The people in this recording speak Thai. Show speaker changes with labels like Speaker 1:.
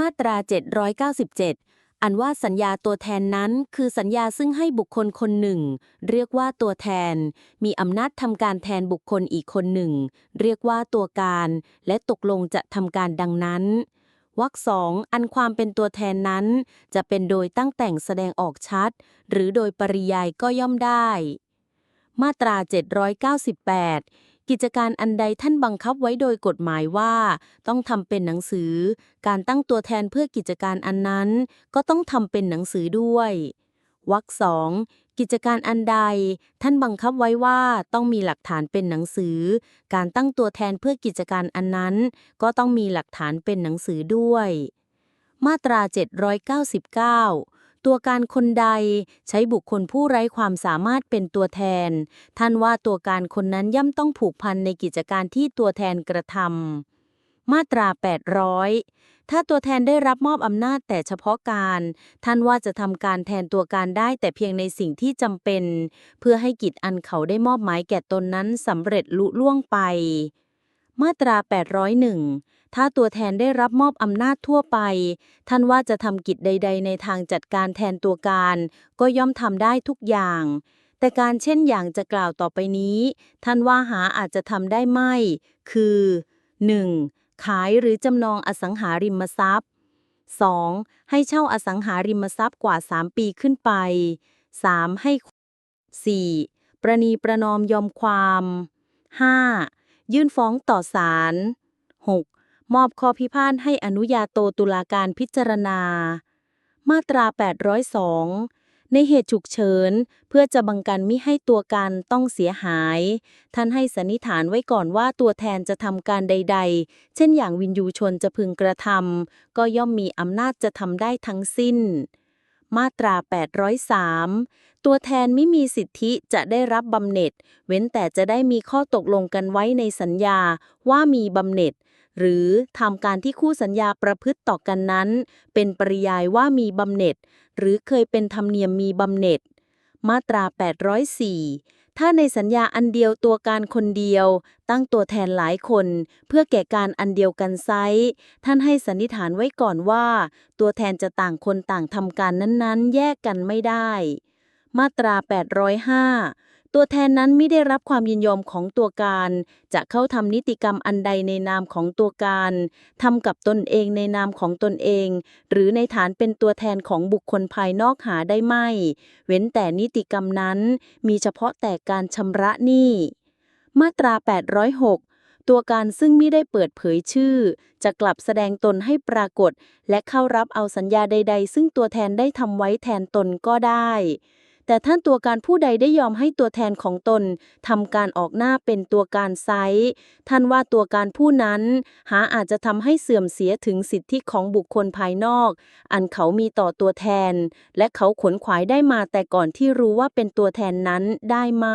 Speaker 1: มาตรา 797 อันว่าสัญญาตัวแทนนั้นคือสัญญาซึ่งให้บุคคลคนหนึ่ง เรียกว่าตัวแทน มีอำนาจทำการแทนบุคคลอีกคนหนึ่ง เรียกว่าตัวการ และตกลงจะทำการดังนั้นวรรคสองอันความเป็นตัวแทนนั้น จะเป็นโดยตั้งแต่งแสดงออกชัด หรือโดยปริยายก็ย่อมได้ มาตรา 798 กิจการอันใดท่านบังคับไว้โดยกฎหมายว่า ต้องทำเป็นหนังสือ การตั้งตัวแทนเพื่อกิจการอันนั้น ก็ต้องทำเป็นหนังสือด้วยวรรคสองกิจการอันใด ท่านบังคับไว้ว่าต้องมีหลักฐานเป็นหนังสือ การตั้งตัวแทนเพื่อกิจการอันนั้น ก็ต้องมีหลักฐานเป็นหนังสือด้วย มาตรา 799 ตัวการคนใดใช้บุคคลผู้ไร้ความสามารถเป็นตัวแทน ท่านว่าตัวการคนนั้นย่อมต้องผูกพันในกิจการที่ตัวแทนกระทำมาตรา 800 ถ้าตัวแทนได้รับมอบอำนาจแต่เฉพาะการ ท่านว่าจะทำการแทนตัวการได้แต่เพียงในสิ่งที่จำเป็น เพื่อให้กิจอันเขาได้มอบหมายแก่ตนนั้นสำเร็จลุล่วงไป มาตรา 801 ถ้าตัวแทนได้รับมอบอำนาจทั่วไป ท่านว่าจะทำกิจใด ๆ ในทางจัดการแทนตัวการ ก็ย่อมทำได้ทุกอย่าง แต่การเช่นอย่างจะกล่าวต่อไปนี้ ท่านว่าหาอาจจะทำได้ไม่ คือ 1. ขายหรือจำนองอสังหาริมทรัพย์ 2. ให้เช่าอสังหาริมทรัพย์กว่า 3 ปีขึ้นไป 3. ให้ 4. ประนีประนอมยอมความ 5. ยื่นฟ้องต่อศาล 6. มอบข้อพิพาทให้อนุญาโตตุลาการพิจารณา มาตรา 802 ในเหตุฉุกเฉิน เพื่อจะบังกันมิให้ตัวการต้องเสียหาย ท่านให้สันนิษฐานไว้ก่อนว่าตัวแทนจะทำการใด ๆ เช่นอย่างวินยูชนจะพึงกระทำก็ย่อมมีอำนาจจะทำได้ทั้งสิ้น มาตรา 803 ตัวแทนไม่มีสิทธิจะได้รับบำเหน็จ เว้นแต่จะได้มีข้อตกลงกันไว้ในสัญญาว่ามีบำเหน็จ หรือทำการที่คู่สัญญาประพฤติต่อกันนั้น เป็นปริยายว่ามีบำเหน็จ หรือเคยเป็นธรรมเนียมมีบำเหน็จ มาตรา 804ถ้าในสัญญาอันเดียวตัวการคนเดียว ตั้งตัวแทนหลายคน เพื่อแก่การอันเดียวกันไซท่านให้สันนิษฐานไว้ก่อนว่า ตัวแทนจะต่างคนต่างทำการนั้นๆ แยกกันไม่ได้ มาตรา 805 ตัวแทนนั้นไม่ได้รับความยินยอมของตัวการ จะเข้าทำนิติกรรมอันใดในนามของตัวการทำกับตนเองในนามของตนเอง หรือในฐานเป็นตัวแทนของบุคคลภายนอกหาได้ไม่ เว้นแต่นิติกรรมนั้น มีเฉพาะแต่การชำระหนี้มาตรา 806ตัวการซึ่งไม่ได้เปิดเผยชื่อ จะกลับแสดงตนให้ปรากฏ และเข้ารับเอาสัญญาใด ๆ ซึ่งตัวแทนได้ทำไว้แทนตนก็ได้ แต่ท่านตัวการผู้ใดได้ยอมให้ตัวแทนของตนทำการออกหน้าเป็นตัวการไซท่านว่าตัวการผู้นั้น หาอาจจะทำให้เสื่อมเสียถึงสิทธิของบุคคลภายนอก อันเขามีต่อตัวแทน และเขาขนขวายได้มาแต่ก่อนที่รู้ว่าเป็นตัวแทนนั้นได้ไหม